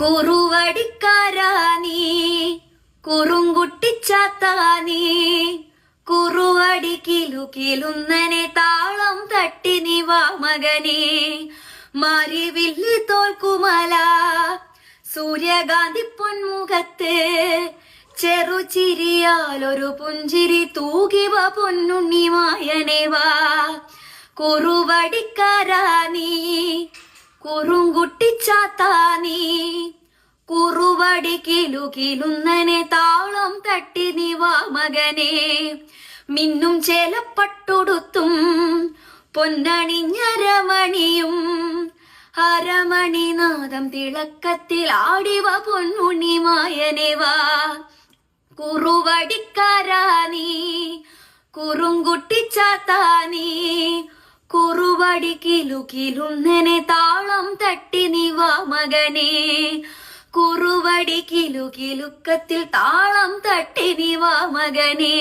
കുറുവടിക്കാരാ നീ. കുറുവടി കിലു കിലുന്നനെ താളം തട്ടി നീ വാ മകനെ. തോൽക്കുമല സൂര്യകാന്തി പൊന്മുഖത്ത് ചെറുചിരിയാൽ ഒരു പുഞ്ചിരി തൂകിവ പൊന്നുണ്ണി മായനെ വാ. കുറുവടിക്കാരാ നീ കുറുങ്കുട്ടിച്ചാത്താ നീ കുറുവടി കിലു കിലുന്നനെ താളം തട്ടി നീ വാ മകനെ. മിന്നും ചേലപ്പട്ടൊടുത്തും പൊന്നണിഞ്ഞരമണിയും അരമണിനാദം തിളക്കത്തിൽ ആടിവ പൊന്നുണ്ണി മായനെ വാ. കുറുവടിക്കാരാ നീ കുറുങ്കുട്ടിച്ചാത്താ നീ. കുറുവടി കിലു കിലുന്നനെ താളം തട്ടി നീ വാ മകനെ. കുറുവടി കിലു കിലുക്കത്തിൽ താളം തട്ടി നീ വാ മകനെ.